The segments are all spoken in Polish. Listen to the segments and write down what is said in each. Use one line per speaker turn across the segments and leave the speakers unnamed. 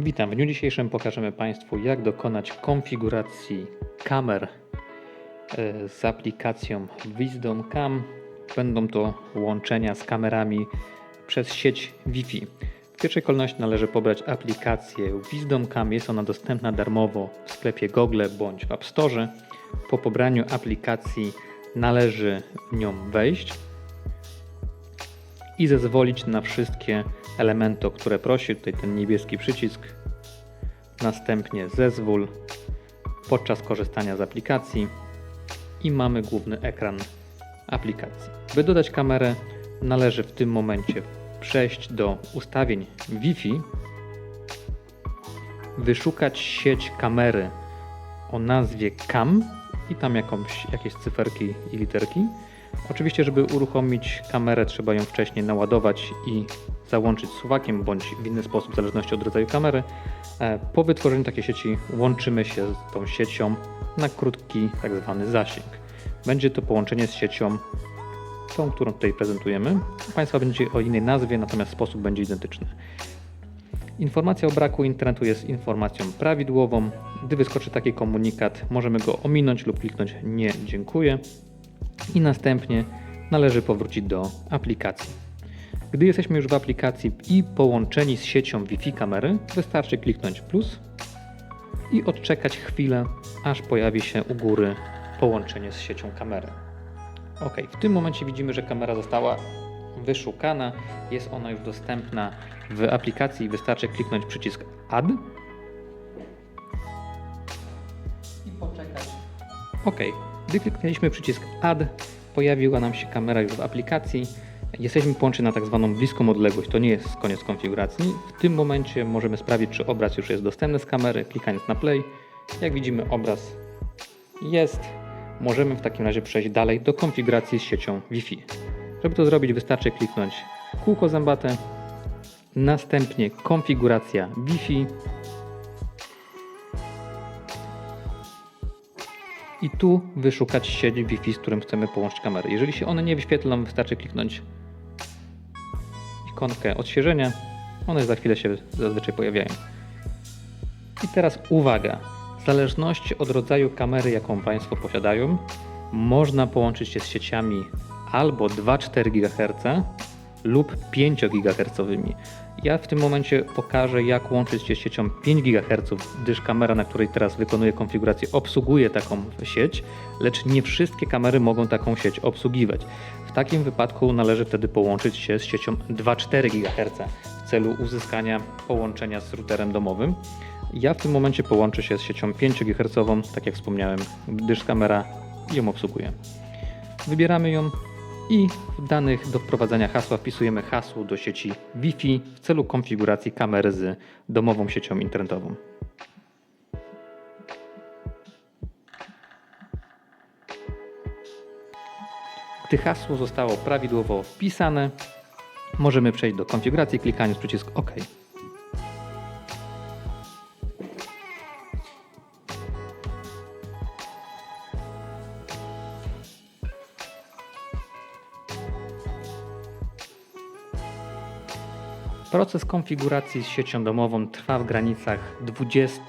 Witam. W dniu dzisiejszym pokażemy Państwu, jak dokonać konfiguracji kamer e, z aplikacją Wisdom Cam. Będą to łączenia z kamerami przez sieć Wi-Fi. W pierwszej kolejności należy pobrać aplikację Wisdom Cam. Jest ona dostępna darmowo w sklepie Google bądź w App Store. Po pobraniu aplikacji należy w nią wejść i zezwolić na wszystkie elementy, o które prosi. Tutaj ten niebieski przycisk. Następnie zezwól podczas korzystania z aplikacji i mamy główny ekran aplikacji. By dodać kamerę, należy w tym momencie przejść do ustawień Wi-Fi, wyszukać sieć kamery o nazwie CAM i tam jakąś, jakieś cyferki i literki. Oczywiście, żeby uruchomić kamerę, trzeba ją wcześniej naładować i załączyć suwakiem bądź w inny sposób, w zależności od rodzaju kamery. E, Po wytworzeniu takiej sieci łączymy się z tą siecią na krótki tak zwany zasięg. Będzie to połączenie z siecią tą, którą tutaj prezentujemy. Państwa będzie o innej nazwie, natomiast sposób będzie identyczny. Informacja o braku internetu jest informacją prawidłową. Gdy wyskoczy taki komunikat, możemy go ominąć lub kliknąć nie dziękuję i następnie należy powrócić do aplikacji. Gdy jesteśmy już w aplikacji i połączeni z siecią Wi-Fi kamery, wystarczy kliknąć plus i odczekać chwilę, aż pojawi się u góry połączenie z siecią kamery. Ok, w tym momencie widzimy, że kamera została wyszukana, jest ona już dostępna w aplikacji. Wystarczy kliknąć przycisk Add i poczekać. Ok, gdy kliknęliśmy przycisk Add, pojawiła nam się kamera już w aplikacji. Jesteśmy połączeni na tak zwaną bliską odległość. To nie jest koniec konfiguracji. W tym momencie możemy sprawdzić, czy obraz już jest dostępny z kamery, klikając na play. Jak widzimy, obraz jest. Możemy w takim razie przejść dalej do konfiguracji z siecią Wi-Fi. Żeby to zrobić, wystarczy kliknąć kółko zębate, następnie konfiguracja Wi-Fi i tu wyszukać sieć Wi-Fi, z którym chcemy połączyć kamery. Jeżeli się one nie wyświetlą, wystarczy kliknąć ikonkę odświeżenia. One za chwilę się zazwyczaj pojawiają. I teraz uwaga. W zależności od rodzaju kamery, jaką Państwo posiadają, można połączyć się z sieciami albo 2,4 GHz lub 5 GHz. Ja w tym momencie pokażę, jak łączyć się z siecią 5 GHz, gdyż kamera, na której teraz wykonuję konfigurację, obsługuje taką sieć, lecz nie wszystkie kamery mogą taką sieć obsługiwać. W takim wypadku należy wtedy połączyć się z siecią 2,4 GHz w celu uzyskania połączenia z routerem domowym. Ja w tym momencie połączę się z siecią 5 GHz, tak jak wspomniałem, gdyż kamera ją obsługuje. Wybieramy ją i w danych do wprowadzenia hasła wpisujemy hasło do sieci Wi-Fi w celu konfiguracji kamery z domową siecią internetową. Gdy hasło zostało prawidłowo wpisane, możemy przejść do konfiguracji klikając przycisk OK. Proces konfiguracji z siecią domową trwa w granicach 20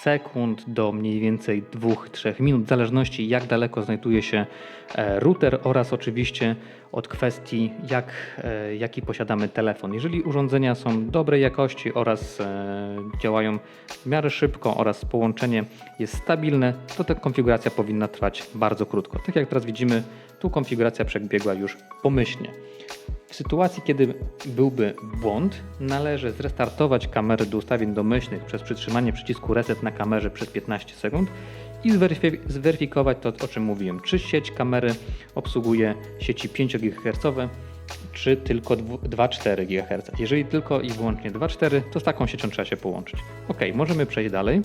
sekund do mniej więcej 2-3 minut, w zależności jak daleko znajduje się e, router oraz oczywiście od kwestii jak, e, jaki posiadamy telefon. Jeżeli urządzenia są dobrej jakości oraz e, działają w miarę szybko oraz połączenie jest stabilne, to ta konfiguracja powinna trwać bardzo krótko. Tak jak teraz widzimy, tu konfiguracja przebiegła już pomyślnie. W sytuacji, kiedy byłby błąd, należy zrestartować kamerę do ustawień domyślnych przez przytrzymanie przycisku reset na kamerze przez 15 sekund i zweryfi- zweryfikować to, o czym mówiłem. Czy sieć kamery obsługuje sieci 5 GHz, czy tylko 2,4 GHz. Jeżeli tylko i wyłącznie 2,4, to z taką siecią trzeba się połączyć. Ok, możemy przejść dalej.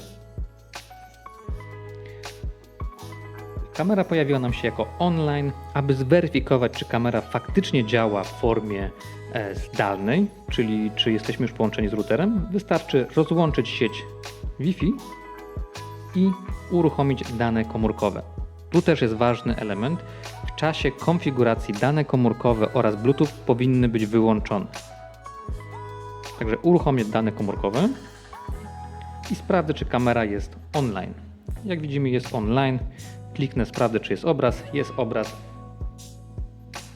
Kamera pojawiła nam się jako online. Aby zweryfikować, czy kamera faktycznie działa w formie e, zdalnej, czyli czy jesteśmy już połączeni z routerem, wystarczy rozłączyć sieć Wi-Fi i uruchomić dane komórkowe. Tu też jest ważny element. W czasie konfiguracji dane komórkowe oraz Bluetooth powinny być wyłączone. Także uruchomię dane komórkowe i sprawdzę, czy kamera jest online. Jak widzimy, jest online. Kliknę, sprawdzę, czy jest obraz. Jest obraz.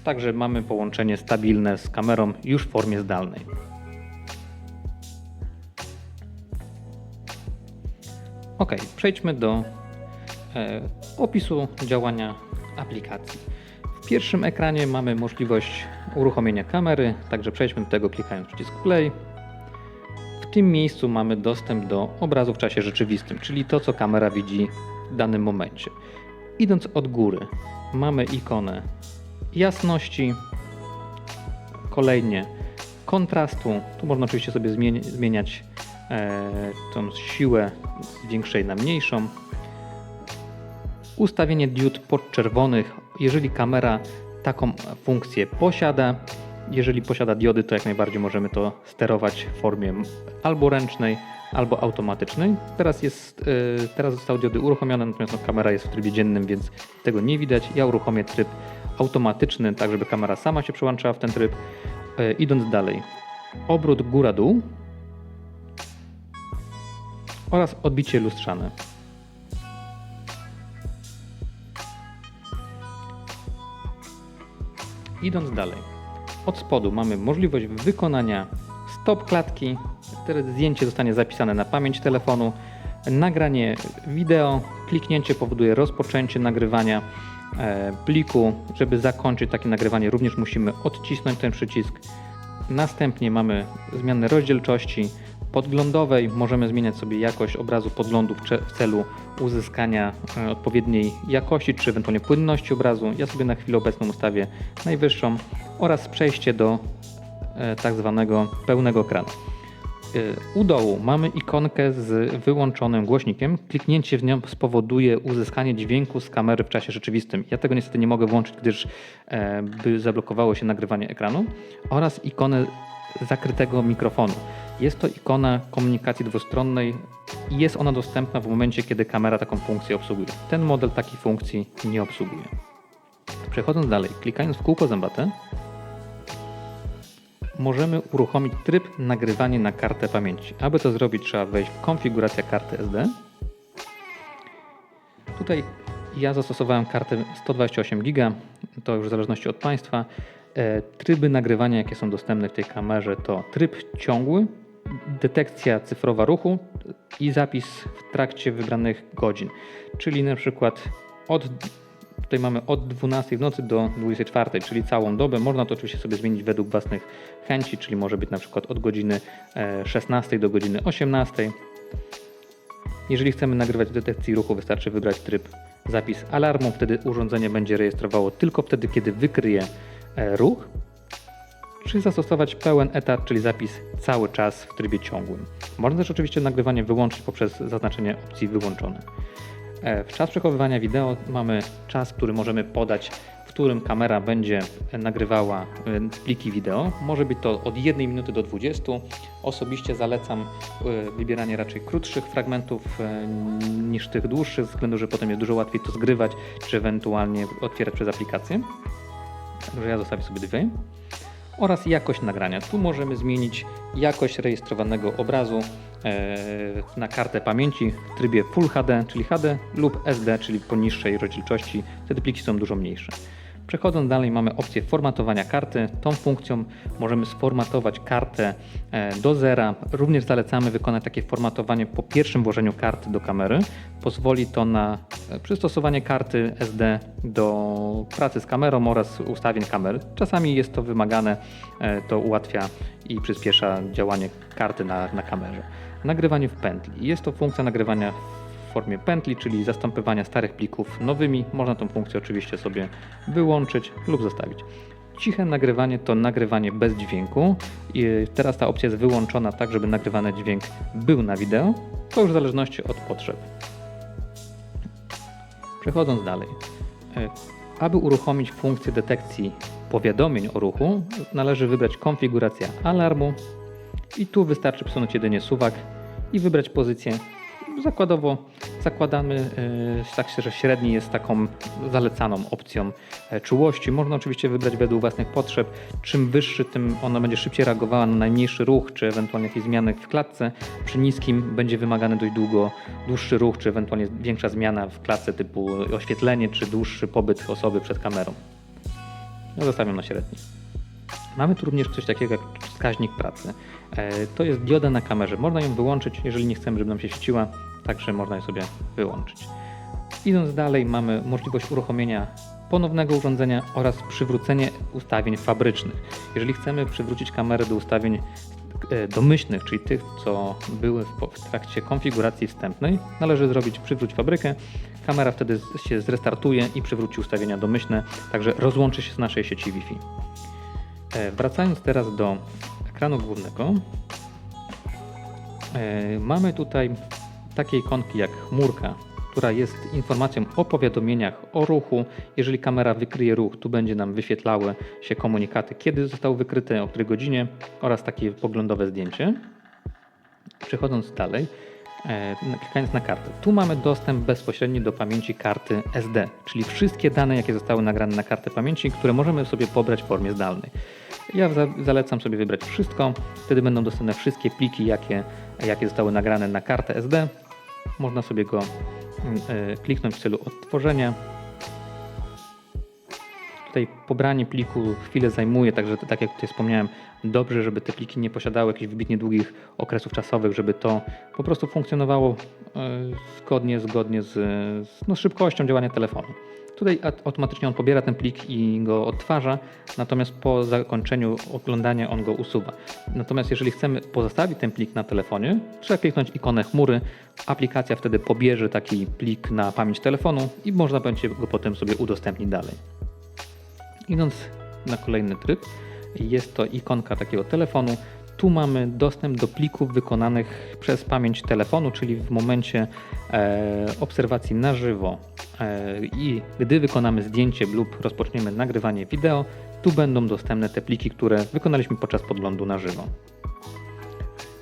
Także mamy połączenie stabilne z kamerą już w formie zdalnej. Ok, przejdźmy do e, opisu działania aplikacji. W pierwszym ekranie mamy możliwość uruchomienia kamery, także przejdźmy do tego klikając przycisk play. W tym miejscu mamy dostęp do obrazu w czasie rzeczywistym, czyli to, co kamera widzi w danym momencie. Idąc od góry, mamy ikonę jasności, kolejnie kontrastu. Tu można oczywiście sobie zmieni- zmieniać e, tą siłę z większej na mniejszą. Ustawienie diod podczerwonych, jeżeli kamera taką funkcję posiada. Jeżeli posiada diody, to jak najbardziej możemy to sterować w formie albo ręcznej, albo automatycznej. Teraz, jest, e, teraz zostały diody uruchomione, natomiast no, kamera jest w trybie dziennym, więc tego nie widać. Ja uruchomię tryb automatyczny, tak żeby kamera sama się przełączała w ten tryb. E, Idąc dalej, obrót góra-dół oraz odbicie lustrzane. Idąc dalej, od spodu mamy możliwość wykonania stop klatki. Zdjęcie zostanie zapisane na pamięć telefonu. Nagranie wideo, kliknięcie powoduje rozpoczęcie nagrywania e, pliku. Żeby zakończyć takie nagrywanie, również musimy odcisnąć ten przycisk. Następnie mamy zmianę rozdzielczości podglądowej. Możemy zmieniać sobie jakość obrazu podglądu w celu uzyskania e, odpowiedniej jakości czy ewentualnie płynności obrazu. Ja sobie na chwilę obecną ustawię najwyższą oraz przejście do e, tak zwanego pełnego ekranu. E, U dołu mamy ikonkę z wyłączonym głośnikiem. Kliknięcie w nią spowoduje uzyskanie dźwięku z kamery w czasie rzeczywistym. Ja tego niestety nie mogę włączyć, gdyż by zablokowało się nagrywanie ekranu. Oraz ikonę zakrytego mikrofonu. Jest to ikona komunikacji dwustronnej i jest ona dostępna w momencie, kiedy kamera taką funkcję obsługuje. Ten model takiej funkcji nie obsługuje. Przechodząc dalej, klikając w kółko zębate, możemy uruchomić tryb nagrywanie na kartę pamięci. Aby to zrobić, trzeba wejść w konfigurację karty SD. Tutaj ja zastosowałem kartę 128 GB, to już w zależności od Państwa. E, Tryby nagrywania, jakie są dostępne w tej kamerze, to tryb ciągły, detekcja cyfrowa ruchu i zapis w trakcie wybranych godzin. Czyli na przykład od Tutaj mamy od 12 w nocy do 24, czyli całą dobę. Można to oczywiście sobie zmienić według własnych chęci, czyli może być na przykład od godziny e, 16 do godziny 18. Jeżeli chcemy nagrywać detekcji ruchu, wystarczy wybrać tryb zapis alarmu. Wtedy urządzenie będzie rejestrowało tylko wtedy, kiedy wykryje e, ruch. Czy zastosować pełen etat, czyli zapis cały czas w trybie ciągłym. Można też oczywiście nagrywanie wyłączyć poprzez zaznaczenie opcji wyłączone. E, W czas przechowywania wideo mamy czas, który możemy podać, w którym kamera będzie nagrywała e, pliki wideo. Może być to od 1 minuty do 20. Osobiście zalecam e, wybieranie raczej krótszych fragmentów e, niż tych dłuższych, ze względu, że potem jest dużo łatwiej to zgrywać, czy ewentualnie otwierać przez aplikację. Także ja zostawię sobie dwie oraz jakość nagrania. Tu możemy zmienić jakość rejestrowanego obrazu e, na kartę pamięci w trybie Full HD, czyli HD lub SD, czyli poniższej rozdzielczości. Wtedy pliki są dużo mniejsze. Przechodząc dalej mamy opcję formatowania karty. Tą funkcją możemy sformatować kartę e, do zera. Również zalecamy wykonać takie formatowanie po pierwszym włożeniu karty do kamery. Pozwoli to na e, przystosowanie karty SD do pracy z kamerą oraz ustawień kamery. Czasami jest to wymagane, e, to ułatwia i przyspiesza działanie karty na, na kamerze. Nagrywanie w pętli. Jest to funkcja nagrywania formie pętli, czyli zastępowania starych plików nowymi. Można tą funkcję oczywiście sobie wyłączyć lub zostawić. Ciche nagrywanie to nagrywanie bez dźwięku. I teraz ta opcja jest wyłączona tak, żeby nagrywany dźwięk był na wideo. To już w zależności od potrzeb. Przechodząc dalej. E, Aby uruchomić funkcję detekcji powiadomień o ruchu, należy wybrać konfigurację alarmu i tu wystarczy przesunąć jedynie suwak i wybrać pozycję zakładowo zakładamy, e, tak się, że średni jest taką zalecaną opcją e, czułości. Można oczywiście wybrać według własnych potrzeb. Czym wyższy, tym ona będzie szybciej reagowała na najmniejszy ruch, czy ewentualnie jakieś zmiany w klatce. Przy niskim będzie wymagany dość długo, dłuższy ruch, czy ewentualnie większa zmiana w klatce typu oświetlenie, czy dłuższy pobyt osoby przed kamerą. Ja zostawiam na średni. Mamy tu również coś takiego jak wskaźnik pracy. E, To jest dioda na kamerze. Można ją wyłączyć, jeżeli nie chcemy, żeby nam się świeciła, także można ją sobie wyłączyć. Idąc dalej, mamy możliwość uruchomienia ponownego urządzenia oraz przywrócenie ustawień fabrycznych. Jeżeli chcemy przywrócić kamerę do ustawień e, domyślnych, czyli tych, co były w, trakcie konfiguracji wstępnej, należy zrobić przywróć fabrykę. Kamera wtedy się zrestartuje i przywróci ustawienia domyślne, także rozłączy się z naszej sieci Wi-Fi. E, Wracając teraz do ekranu głównego, e, mamy tutaj takie ikonki jak chmurka, która jest informacją o powiadomieniach o ruchu. Jeżeli kamera wykryje ruch, tu będzie nam wyświetlały się komunikaty, kiedy został wykryty, o której godzinie oraz takie poglądowe zdjęcie. Przechodząc dalej, klikając na kartę. Tu mamy dostęp bezpośredni do pamięci karty SD, czyli wszystkie dane, jakie zostały nagrane na kartę pamięci, które możemy sobie pobrać w formie zdalnej. Ja za- zalecam sobie wybrać wszystko, wtedy będą dostępne wszystkie pliki, jakie, jakie zostały nagrane na kartę SD. Można sobie go mm, e, kliknąć w celu odtworzenia. Tutaj pobranie pliku chwilę zajmuje, także tak jak tutaj wspomniałem, dobrze, żeby te pliki nie posiadały jakichś wybitnie długich okresów czasowych, żeby to po prostu funkcjonowało e, zgodnie, zgodnie z, z no, szybkością działania telefonu. Tutaj at- automatycznie on pobiera ten plik i go odtwarza, natomiast po zakończeniu oglądania on go usuwa. Natomiast jeżeli chcemy pozostawić ten plik na telefonie, trzeba kliknąć ikonę chmury. Aplikacja wtedy pobierze taki plik na pamięć telefonu i można będzie go potem sobie udostępnić dalej. Idąc na kolejny tryb, jest to ikonka takiego telefonu. Tu mamy dostęp do plików wykonanych przez pamięć telefonu, czyli w momencie e, obserwacji na żywo e, i gdy wykonamy zdjęcie lub rozpoczniemy nagrywanie wideo, tu będą dostępne te pliki, które wykonaliśmy podczas podglądu na żywo.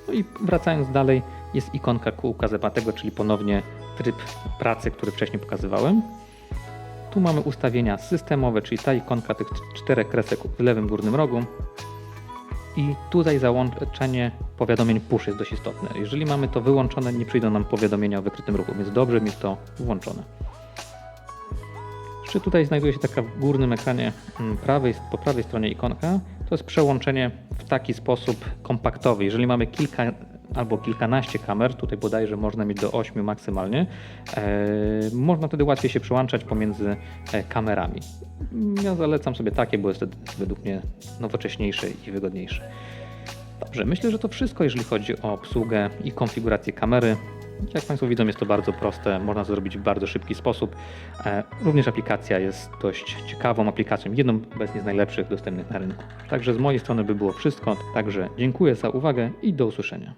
No i wracając dalej, jest ikonka kółka zębatego, czyli ponownie tryb pracy, który wcześniej pokazywałem. Tu mamy ustawienia systemowe, czyli ta ikonka tych czterech kresek w lewym górnym rogu. I tutaj załączenie powiadomień push jest dość istotne. Jeżeli mamy to wyłączone, nie przyjdą nam powiadomienia o wykrytym ruchu, więc dobrze mieć to włączone. Jeszcze tutaj znajduje się taka w górnym ekranie mm, prawej, po prawej stronie ikonka. To jest przełączenie w taki sposób kompaktowy. Jeżeli mamy kilka albo kilkanaście kamer, tutaj bodajże można mieć do 8 maksymalnie, e, można wtedy łatwiej się przełączać pomiędzy e, kamerami. Ja zalecam sobie takie, bo jest to według mnie nowocześniejsze i wygodniejsze. Dobrze, myślę, że to wszystko, jeżeli chodzi o obsługę i konfigurację kamery. Jak Państwo widzą, jest to bardzo proste, można to zrobić w bardzo szybki sposób. E, Również aplikacja jest dość ciekawą aplikacją, jedną obecnie z najlepszych dostępnych na rynku. Także z mojej strony by było wszystko, także dziękuję za uwagę i do usłyszenia.